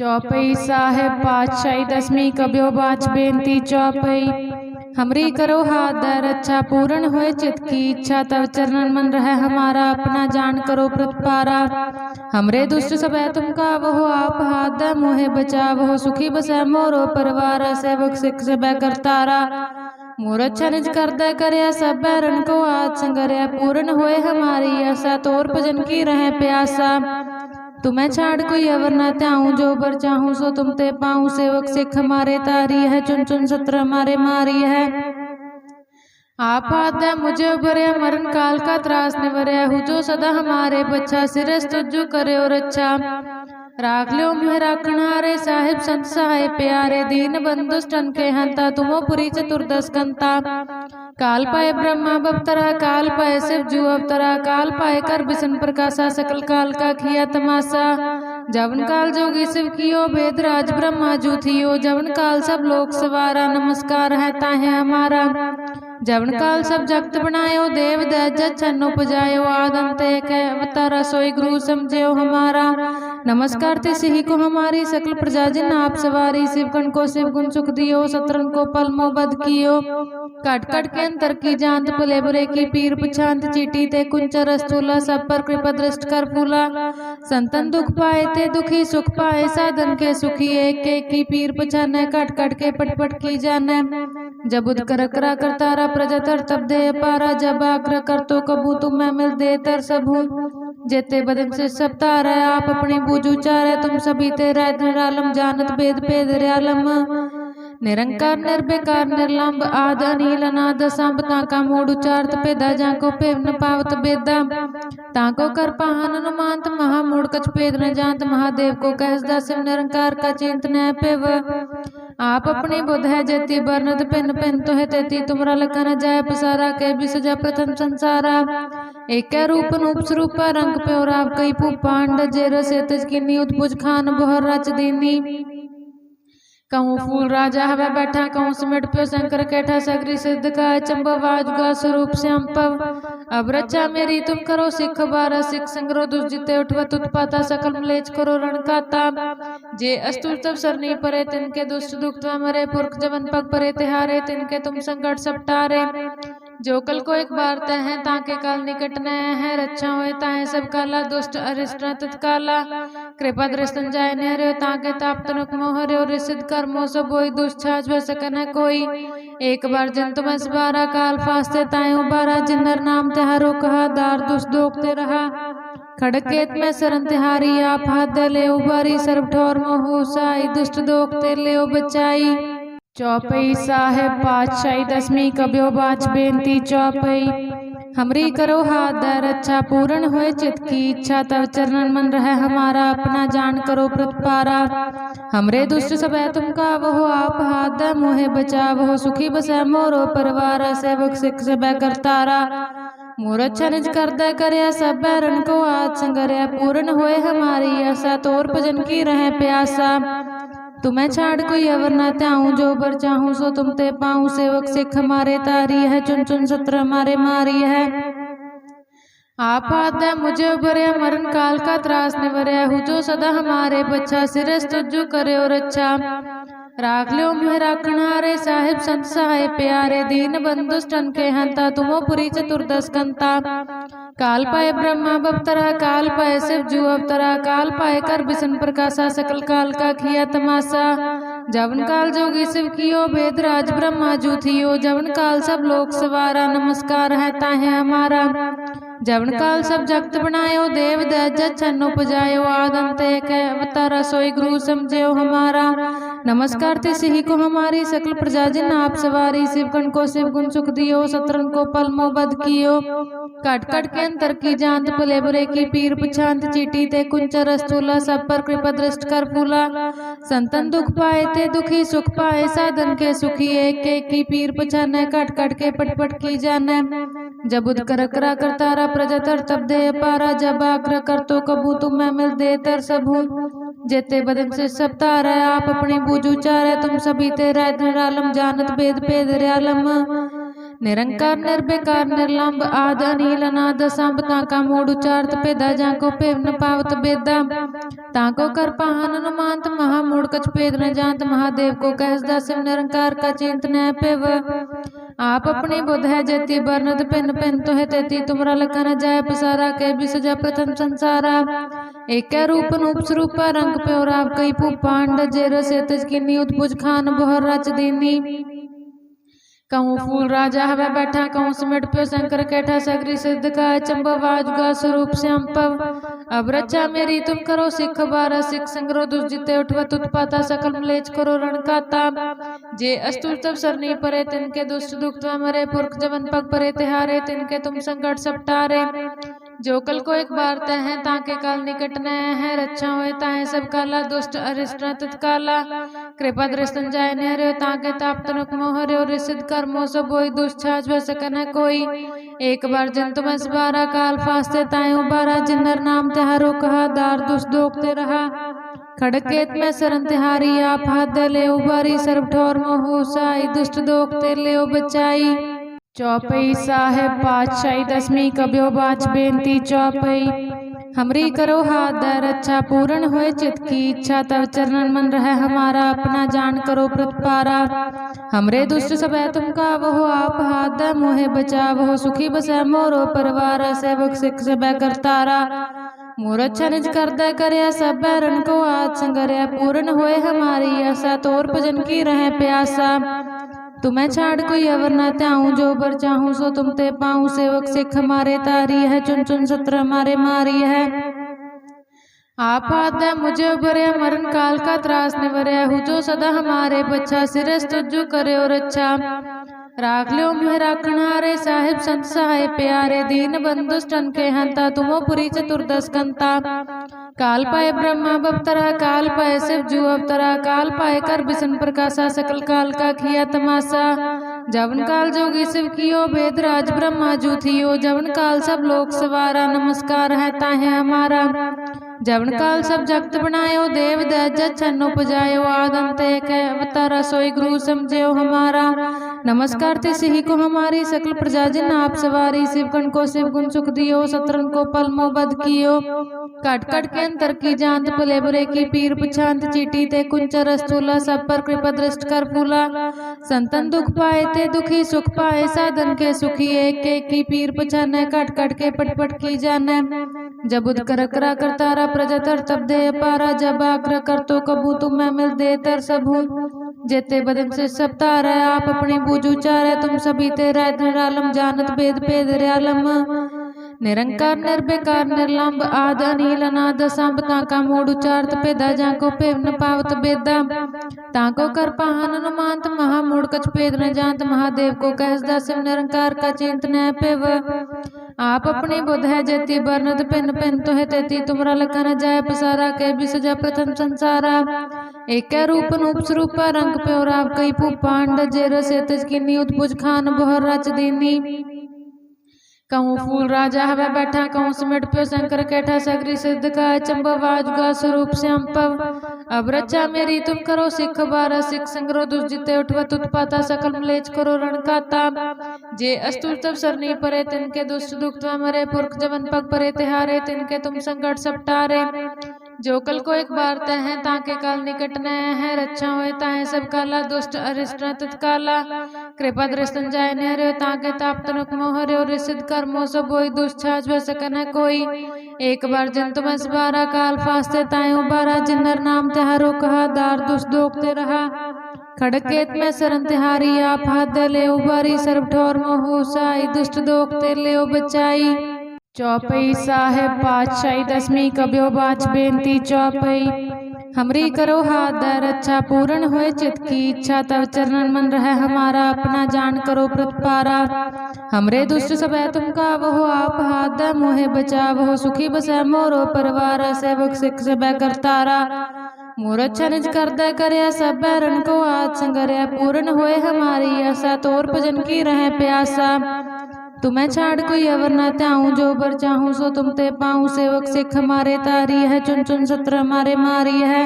चौपई साहेब पातशाही दसमी कब्यो बाच बेनती चौपई। हमरी करो हाथ दर अच्छा पूर्ण हुए चित की इच्छा तब चरण मन रहे हमारा, अपना जान करो प्रतपारा। हमरे दुष्ट सब है तुमका वहो आप हाथ द मोहे बचा वहो सुखी बसै मोरो परिवार, सेवक सिख से तारा मूरच्छा निज कर करया सब बैरन को आज संगरया पूर्ण हुए हमारी ऐसा तोर भजन की रहे प्यासा। तुम्हें छाड़ कोई अवर ना त्याऊं जो बर चाहूँ सो तुम ते पाऊँ। सेवक सिख मारे तारी है चुन चुन सत्र मारे मारी है। आप आद मुझे उबरया मरण काल का त्रास निवरया हूँ जो सदा हमारे बच्चा सिरस तुझो करे और अच्छा। राख लो मुह राखणारे साहिब, संत सहाय प्यारे दीन बंधु स्तन के हंता, तुमो पुरी चतुर्दश कंता काल पाए ब्रह्मा बवतरा काल पाए शिव जू अवतरा, काल पाए कर बिशन प्रकाशा, सकल काल का किया तमाशा। जवन काल जोगी शिव कियो, वेद राज ब्रह्मा जू थियो। जवन काल सब लोक सवारा, नमस्कार है ताहे हमारा। जवन काल सब जगत बनायो देव दज छन उपजायो आदंत एक अवतारा सोई गुरु समझो हमारा नमस्कार ते सिही को हमारी सकल प्रजा जिन आप सवारी शिवगण को शिव गुण सुख दियो सत्रन को पलमो बद कियो कट कट के अंतर की जांत भले बुरे की पीर पुछांत चीटी ते कुंचर स्थूला सब पर कृपा दृष्ट कर फूला संतन दुख पाए ते दुखी सुख पाए साधन के सुखी एक एक की पीर पछाने कट कट के पट पट की जाने जब उद कर करा कर तारा प्रजा तर तब दे पारा जब आग्रह कर तो कबू तुम्हें मिल दे तर सबू जेते बदन से सब तारा आप अपनी बूझ उचारे, तुम सभी तेरा निरालम जानत भेद भेद रयालम निरंकार, निर्विकार, निर्लंब, आद, अनिल, अनाद, सांब, ताका मूड उचारत, पेदा जाको पेव न पावत बेदा। ताको कर पाहन अनुमांत महामूड कछ पेद न जानत, महादेव को कहसदा शिव निरंकार का चिंत न पेव। आप अपनी बुध है जति बरनत पिन पिन तो है तेती तुमरा लखन जाय पसारा के बिसजा प्रथम संसारा एक रूप रूप स्वरूप रंग प्योराव कई पू पांड जेर से तज किन्नी उत्पुज खान बहर रच दीनी कहूँ फूल राजा हवा बैठा कहूँ सिमट प्यो शंकर कैठा सगरी सिद्ध का चंबवाज का स्वरूप श्याम पव अब रचा मेरी, तुम करो सिख बारा, सिख संग्रो दुष जिते उठवा तुत पाता सकल मलेच करो रणकाता जे अस्तुर तब सरनी परे, तिनके दुष्ट दुख मरे, पुरख जवन पग परे, तिहारे, तिनके तुम संकट सपटारे जो कल को एक बार तय है ताके काल निकट न है रक्षा होए ताहे सब काला दुष्ट अरिष्ट तत्काला कृपा दृष्टन जाय नहरे ताके ताप तनुक मोहरे और सिद्ध कर्मो सब बोई दुष्छाज व सकन है कोई। एक बार जन तुम इस बारा काल फास्ते ताए उबारा जिन्नर नाम तिहारो कहा दार दुष्ट दोखते रहा। खड़केत में सरन तिहारी आप हाथ ले उबारी सर्व ठोर मोह साई दुष्ट दोखते ले बचाई। चौपई साहेब पातशाही दसमी कब्यो बाच बेनती चौपई। हमरी करो हाथ दय रक्षा पूर्ण होए चित की इच्छा तब चरणन मन रहे हमारा, अपना जान करो प्रतपारा। हमरे दुष्ट सब तुम का वहो आप हाथ दय मोहे बचा वहो सुखी बसै मोरो परिवार, सेवक सिख सब करतारा मोर अच्छा निज कर करया सब बैरन को आज संगरया पूर्ण होए हमारी आशा, तोर भजन की रहे प्यासा। तुम्हें छाड़ कोई अवर ना त्याऊं, जो बर चाहूँ सो तुम ते पाऊँ। सेवक सिख हमारे तारी है, चुन चुन सत्र हमारे मारी है। आप आद मुझे उभरिया मरण काल का त्रास निवरया हूँ, जो सदा हमारे बच्चा सिरस तुझो करे और अच्छा। राख लो मुह राखणारे साहिब, संत सहाय प्यारे दीन बंधु स्तन के हंता, तुमो पुरी चतुर्दश कंता। काल पाए ब्रह्मा बवतरा काल पाए शिव जू अवतरा, काल पाए कर बिशन प्रकाशा, सकल काल का किया तमाशा। जवन काल जोगी शिव कियो वेद राज ब्रह्मा जू थियो। जवन काल सब लोक सवारा, नमस्कार है ताहे हमारा। जवन काल सब जगत बनायो देव दज छन उपजायो आदंत एक अवतारा सोई गुरु समझो हमारा नमस्कार ते सिही को हमारी सकल प्रजा जिन आप सवारी शिवगण को शिव गुण सुख दियो सत्रन को पलमो बद कियो कट कट के अंतर की जांत भले बुरे की पीर पुछांत चीटी ते कुंचर स्थूला सब पर कृपा दृष्ट कर फूला संतन दुख पाए ते दुखी सुख पाए साधन के सुखी एक एक की पीर पुछाने कट कट के पट पट की जाने जब उद कर करा कर तारा प्रजा तर तब दे पारा जब आग्रह कर तो कबू तुम्हें मिल दे तर सबू जेते बदन से सब तारा आप अपनी बूझ उचारे तुम सभी तेरा निरालम जानत भेद भेद रयालम निरंकार निर्विकार निर्लंब आद अनिल अनाद सांब ताका मूड उचारत पेदा जाको पेव न पावत बेदा ताको कर पाहन अनुमांत महा कछ भेद न जानत महादेव को कहस दासिम निरंकार का चिंतन है पेव आप अपनी बुध है जति वर्णत पिन पिन तो है तेती तुमरा लखन जाय पसारा के भी सजा प्रथम संसारा एक रूप रूप स्वरूप रंग प्योर आप कई पू पांड जे रसे तज किन्नी उत्पुज खान बहर रच दीनी कहूँ, फूल राजा हवे बैठा, कहूँ, सिमट प्यो शंकर कैठा, सगरी सिद्ध का चंबा वाजुगा स्वरूप श्याम पव। अब रचा मेरी, तुम करो सिख बारा, सिख संग्रो दुष जीते उठवा, तुत पाता, सकल मलेच करो रण का रणकाता जे अस्तुर तब सरनी परे, तिनके दुष्ट दुख मरे, पुरख जवन पग परे, तिहारे, तिनके तुम संकट सपटारे जो कल को एक बार तय है ताके काल निकट न है रक्षा होए ताहे सब काला दुष्ट अरिष्ट तत्काला। कृपा दृष्टन जाय नहरे ताके ताप तनुक मोहरे और सिद्ध कर्मो सब होई दुष्ट छाछ भ सकन कोई। एक बार जन तुम बारा काल फास्ते ताए उबारा जिन्नर नाम तिहारो कहा दार दुष्ट दोखते रहा। खड़केत में सरन तिहारी आप हाथ ले उबारी सर्व ठोर मोह साई दुष्ट दोखते ले बचाई चौपई साहेब पातशाही दसमी कब्यो बाच बेनती चौपई। हमरी करो हाथ दर अच्छा पूर्ण होए चित की इच्छा तब चरणन मन रहे हमारा अपना जान करो प्रतपारा हमरे दुष्ट सब तुम का वह आप हाथ द मोहे बचा वह सुखी बसे मोरो परिवार सेवक सिख सब करतारा। मोर अच्छा निज कर दे करया सब बैरन को आज संगरया पूर्ण होए हमारी आशा तोर भजन की रहे प्यासा। तुम्हें छाड़ कोई अवर ना त्याऊं जो बर चाहूँ सो तुम ते पाऊँ। सेवक सिख मारे तारी है चुन चुन सत्र मारे मारी है। आप हाथ मुझे उभरे मरण काल का त्रास निवरे हूँ, जो सदा हमारे बच्चा, सिरस तुझो करे और अच्छा। राख लो मैं राखणारे साहिब, संत सहाय प्यारे दीन बंधु स्टन के हंता, तुमो पुरी चतुर्दश कंता काल पाए ब्रह्मा बवतरा काल पाए शिव जू अवतरा, काल पाए कर बिशन प्रकाशा, सकल काल का किया तमाशा। जवन काल जोगी शिव कियो, वेद राज ब्रह्मा जू थियो। जवन काल सब लोग सवारा, नमस्कार है ताहे हमारा। जवन काल सब जगत बनायो, देव दज छन उपजायो। आदंत एक अवतारा सोई गुरु समझो हमारा। नमस्कार ते सिही को हमारी सकल प्रजा जिन आप सवारी शिवगण को शिव गुण सुख दियो सतरन को पलमो बद कियो। कट कट के अंतर की जांत पुले बुरे की पीर पुछांत चीटी ते कुंचर स्थूला सब पर कृपा दृष्ट कर फूला। संतन दुख पाए ते दुखी सुख पाए साधन के सुखी एक एक की पीर पुछाने कट कट के पट पट की जाने जब उदकर करा कर तारा करतारा प्रजतर तब दे पारा जब आग्रह कर तो कबू तुम्हें मिल दे तर सबू जेते बदम से सब तारा आप अपनी बूझू चारे तुम सभी तेरा निरालम जानत भेद भेद रयालम निरंकार निर्विकार निर्लंब आद अनिल अनाद सांब ताका मूड उचारत पेदा जाको पेव न पावत बेदा ताको कर पाहन अनुमांत महामूड कछ पेद न जानत महादेव को कहस दासिम निरंकार का चिंतन है पेव आप अपनी बुध है जति वर्णत पिन पिन तो है तेती तुमरा लखन जाय पसारा के भी सजा प्रथम संसारा एक रूप रूप स्वरूप रंग प्योर आप कई पू पांड जे रसे तज किन्नी उत्पुज खान बहर रच दीनी कहूँ, फूल राजा हवे बैठा, कहूँ, सिमट पे शंकर कैठा, सगरी सिद्ध का चंबा वाजुगा स्वरूप श्याम पव। अब रचा मेरी, तुम करो सिख बारा, सिख संग्रो दुर्जिते उठवत उत्पाता सकल मलेच करो रणकाता जे अस्तुर तब सरनी परे, तिनके दुष्ट दुख मरे, पुरख जवन पग परे, तिहारे, तिनके तुम संकट सपटारे जो कल को एक बार तय है, ताके काल निकट न है रक्षा होए, ताहे सब काला, दुष्ट अरिष्ट तत्काला। कृपा दृष्टन जाय नहरे ताके ताप तनुक मोहरे और सिद्ध कर्मो सब होई दुष्ट छाछ भ सकन है कोई एक बार जन तुम बारा काल फास्ते ताए उबारा जिन्नर नाम तिहारो कहा दार दुष्ट दोखते रहा खड़केत में सरन तिहारी आप हाथ ले उबारी सर्व ठोर मोह साई दुष्ट दोखते ले बचाई चौपई साहेब पातशाही दसवीं कब्यो बाच बेनती चौपई हमरी करो हाथ दर अच्छा पूर्ण होए चित की इच्छा तब चरणन मन रहे हमारा अपना जान करो प्रतिपारा हमरे दुष्ट सब तुम का वह आप हाथ द मोहे बचा वह सुखी बसे मोरो परिवार सेवक सिख सब करतारा मोर अच्छा निज कर दे करया सब बैरन को आज संगरया पूर्ण होए हमारी आशा तोर भजन की रहे प्यासा। तुम्हें छाड़ कोई अवर ना त्याऊं, जो बर चाहूँ सो तुम ते पाऊँ। सेवक सिख मारे तारी है चुन चुन सत्र मारे मारी है।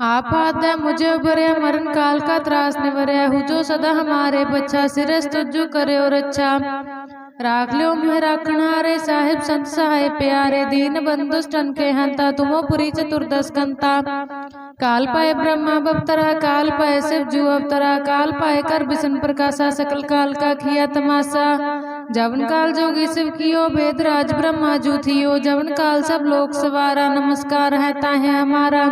आप हाथ मुझे उभरे मरण काल का त्रास निवरे हु, जो सदा हमारे बच्चा सिरस तुझो करे और अच्छा। राख लियो मोह राखण हारे साहिब, संत सहाय प्यारे दीन बंधु स्टन के हंता, तुमो पुरी चतुर्दश कंता काल पाए ब्रह्मा बवतरा काल पाए शिव जू अवतरा, काल पाए कर बिशन प्रकाशा, सकल काल का किया तमाशा। जवन काल जोगी शिव कियो, वेद राज ब्रह्मा जू थियो। जवन काल सब लोक सवारा, नमस्कार है ताहे हमारा।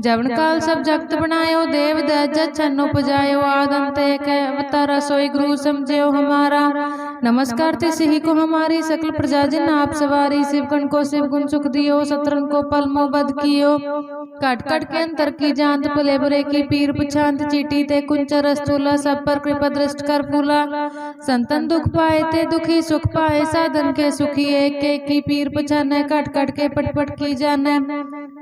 जवन काल सब जगत बनायो देव दज छन उपजायो आदंत एक अवतारा सोई गुरु समझो हमारा नमस्कार ते सिही को हमारी सकल प्रजा जिन आप सवारी शिवगण को शिव गुण सुख दियो सत्रन को पल मो बद कियो कट कट के अंतर की जांत पुले बुरे की पीर पुछांत चीटी ते कुंचर स्थूला सब पर कृपा दृष्ट कर फूला संतन दुख पाए ते दुखी सुख पाए साधन के सुखी एक एक की पीर पुछाने कट कट के पट पट की जाने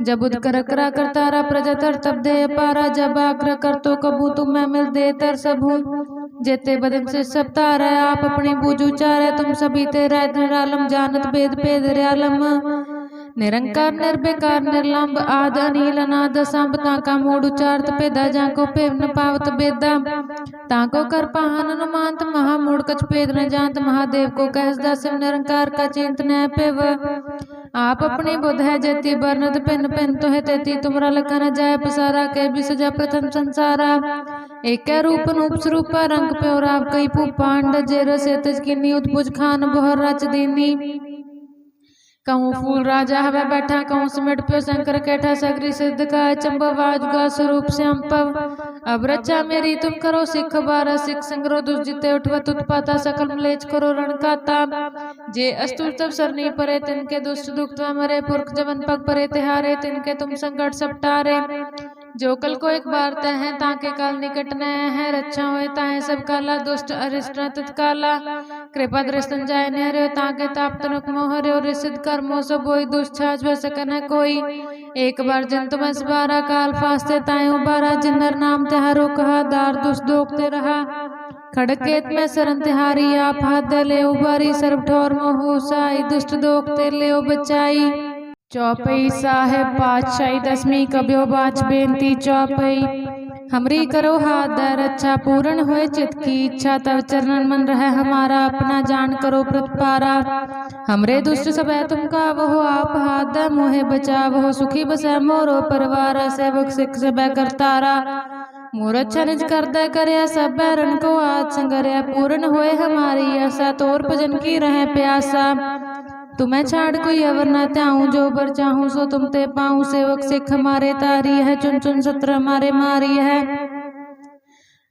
जब उद कर करा कर तारा प्रजा तर तब दे पारा, जब आग्रह कर तो कबू तुम्हें मिल दे तर सबू जेते बदन से सब तारा, आप अपनी बूझू चारे तुम सभी तेरा निरालम जानत भेद भेद रयालम निरंकार, निर्विकार, निर्लंब, आद, अनिल, अनाद, सांब, ताका मूड उचारत पेदा जाको पेव न पावत बेदा। ताको कर पाहन अनुमांत महामूड कछ पेद न जानत, महादेव को कहसदा शिव निरंकार का चिंत न पेव। आप अपनी बुध है जति बरनत पिन पिन तो है तेती तुमरा लखन जाय पसारा के बिसजा प्रथम संसारा एक रूप नूप स्वरूप रंग प्योराव कई पू पांड जे रसे तज किन्नी उत्पुज खान बहर रच दीनी कहूँ, फूल राजा हवे बैठा, कहूँ, सिमट पे शंकर कैठा, सगरी सिद्ध का चंबवाज का स्वरूप श्याम पव। अब रचा मेरी, तुम करो सिख बारा, सिख संग्रो दुर्जिते तुत पाता, सकल मलेच करो रण का रणकाता जे अस्तुल तब सरनी परे, तिनके दुष्ट दुख मरे, पुरख जवन पग परे, तिहारे, तिनके तुम संकट सपटारे जो कल को एक बार तय है ताके काल निकट न है रक्षा होए ताहे सब काला दुष्ट अरिष्ट तत्काला कृपा दृष्टन जाय नहरे ताके ताप तनुक मोहरे और सिद्ध कर्मो सब बोई दुष्ट छाछ भ सकन है कोई। एक बार जन तुम बारा काल फास्ते ताए उबारा जिन्नर नाम तिहारो कहा दार दुष्ट दोखते रहा। खड़केत में सरन तिहारी आप हाथ ले उबारी सर्व ठोर मोह साई दुष्ट दोखते ले बचाई चौपई साहेब पातशाही दसमी कब्यो बाच बेनती चौपई। हमरी करो हाथ दर अच्छा पूर्ण होए चित की इच्छा तब चरणन मन रहे हमारा, अपना जान करो प्रतिपारा। हमरे दुष्ट सब तुम का वहो आप हाथ द मोहे बचा वहो सुखी बसे मोरो परिवार, सेवक सिख सब करतारा। मोर अच्छा निज कर दे करे सब बैरन को आज संगरे पूर्ण होए हमारी आशा, तोर भजन की रहे प्यासा। तुम्हें छाड़ कोई अवर न त्याऊं, जो बर चाहूँ सो तुम ते पाऊँ। सेवक सिख हमारे तारी है चुन चुन सत्र हमारे मारी है।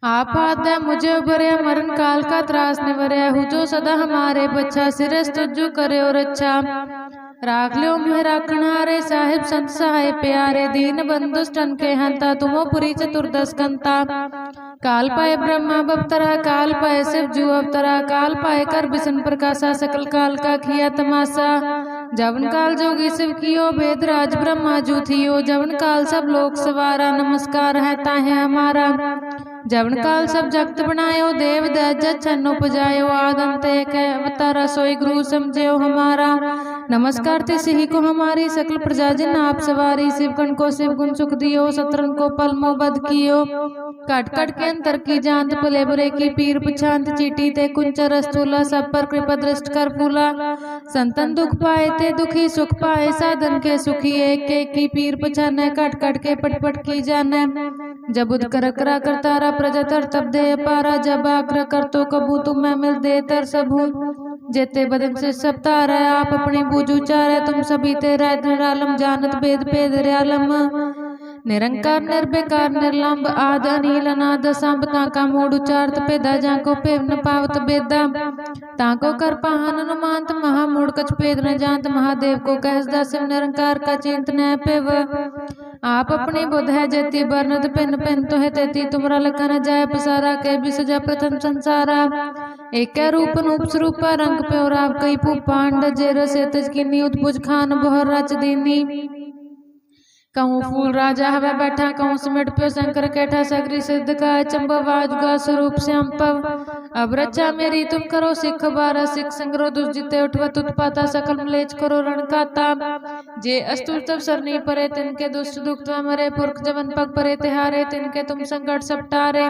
आप आद्य मुझे उभरे मरण काल का त्रास निवरे हूँ, जो सदा हमारे बच्चा सिरस तुझो करे और अच्छा। राख लियो मोह राखण हारे साहिब संत सहाय प्यारे। दीन बंधु स्टन के हंता, तुमो पुरी चतुर्दश कंता काल पाए ब्रह्मा बवतरा काल पाए शिव जू अवतरा काल पाए कर बिशन प्रकाशा, सकल काल का किया तमाशा। जवन काल जोगी शिव कियो वेद राज ब्रह्मा जू थियो। जवन काल सब लोक सवारा, नमस्कार है ताहे हमारा। जवन काल सब जगत बनायो, देव दज छन उपजायो। आदंत एक अवतारा सोई गुरु समझो हमारा। नमस्कार ते सिही को हमारी, सकल प्रजा जिन आप सवारी। शिवगण को शिव गुण सुख दियो सत्रन को पल मो बद कियो। कट कट के अंतर की जांत पुले बुरे की पीर, पुछांत, चीटी ते कुंचर, स्थूला, सब पर कृपा दृष्ट कर फूला। संतन दुख पाए ते दुखी, सुख पाए साधन के सुखी, एक एक की पीर पुछाने, कट कट के पट पट की जाने। जब उद कर करा तारा प्रजा तर तब दे पारा। जब आग्रह कर तो कबू तुम्हें मिल दे तर सबू जेते बदन से सब तारा, आप अपनी बूझू चारे तुम सभी तेरा जानत भेद भेद रयालम निरंकार निर्विकार निर्लंब आद अनिल अनाद सांब ताका मूड उचारत पेदा जाको पेव न पावत बेदा ताको कर पाहन अनुमांत महामूड कछ पेद न जानत महादेव को कहसदा शिव निरंकार का चिंत न पेव आप अपनी बुध है जति बरनत पिन पिन तो है तेती तुमरा लखन जाय पसारा के बिसजा प्रथम संसारा एक रूप नूप स्वरूप रंग प्योराव कई पू पांड जे रसे तज किन्नी उत्पुज खान बहर रच दीनी कहूँ, फूल राजा हवे बैठा, कहूँ, सिमट पे शंकर कैठा, सगरी सिद्ध का चंब का स्वरूप श्याम पव। अब रचा मेरी, तुम करो सिख बारा, सिख संग्रो दुष जीते उठवा तुत पाता सकल मलेच करो रण का ताप। जे अस्तुर तब सरनी परे, तिनके दुष्ट दुख मरे, पुरख जवन पग परे, तिहारे, तिनके तुम संकट सपटारे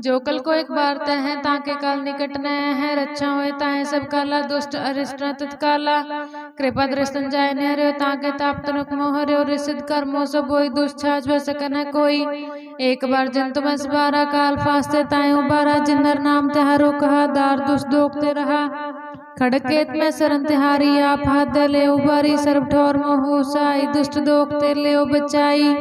जो कल को एक बार तय है ताके काल निकट न है रक्षा होए ताहे सब काला दुष्ट अरिष्ट तत्काला। कृपा दृष्टन जाय ने ताके ताप तनुक मोह हरे और सिद्ध कर्मो सब दुष्ट छाछ भ सकन है कोई। एक बार जंतु में बारा काल फास्ते ताए उबारा जिन्नर नाम तिहारो कहा दार दुष्ट दोखते रहा। खड़केत में सरन तिहारी आप हाथ ले उबारी सर्व ठोर मोह साई दुष्ट दोखते ले बचाई